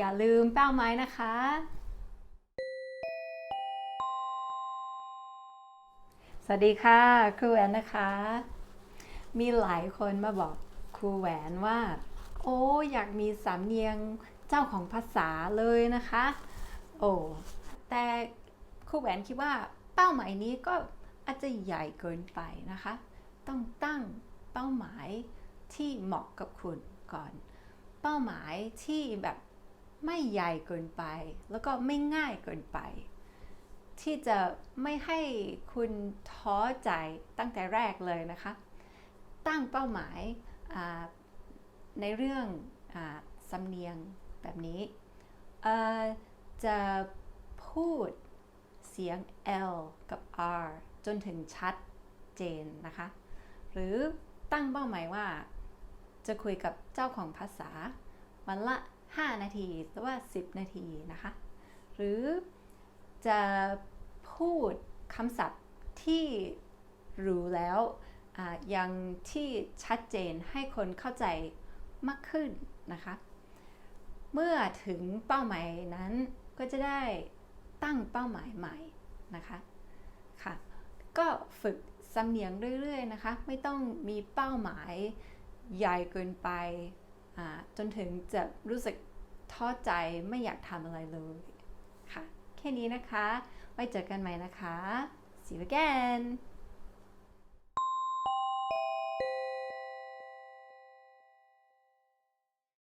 อย่าลืมเป้าหมายนะคะ สวัสดีค่ะ ครูแหวนนะคะ มีหลายคนมาบอกครูแหวนว่า โอ้อยากมีสำเนียงเจ้าของภาษาเลยนะคะ โอ้แต่ครูแหวนคิดว่าเป้าหมายนี้ก็อาจจะใหญ่เกินไปนะคะ ต้องตั้งเป้าหมายที่เหมาะกับคุณก่อน เป้าหมายที่แบบ ไม่ใหญ่เกินไป แล้วก็ไม่ง่ายเกินไป ที่จะไม่ให้คุณท้อใจตั้งแต่แรกเลยนะคะ ตั้งเป้าหมายในเรื่องอสำเนียงแบบนี้จะพูดเสียง L กับ R จนถึงชัดเจนนะคะ หรือตั้งเป้าหมายว่า จะคุยกับเจ้าของภาษา วันละ 5 นาทีหรือว่า 10 นาทีนะคะ หรือจะพูดคำศัพท์ที่รู้แล้วยังที่ชัดเจนให้คนเข้าใจมากขึ้นนะคะ เมื่อถึงเป้าหมายนั้นก็จะได้ตั้งเป้าหมายใหม่นะคะค่ะก็ฝึกสำเนียงเรื่อยๆนะคะ ไม่ต้องมีเป้าหมายใหญ่เกินไป จนถึงจะรู้สึกท้อใจไม่อยากทำอะไรเลยค่ะ แค่นี้นะคะ ไว้เจอกันใหม่นะคะ see you again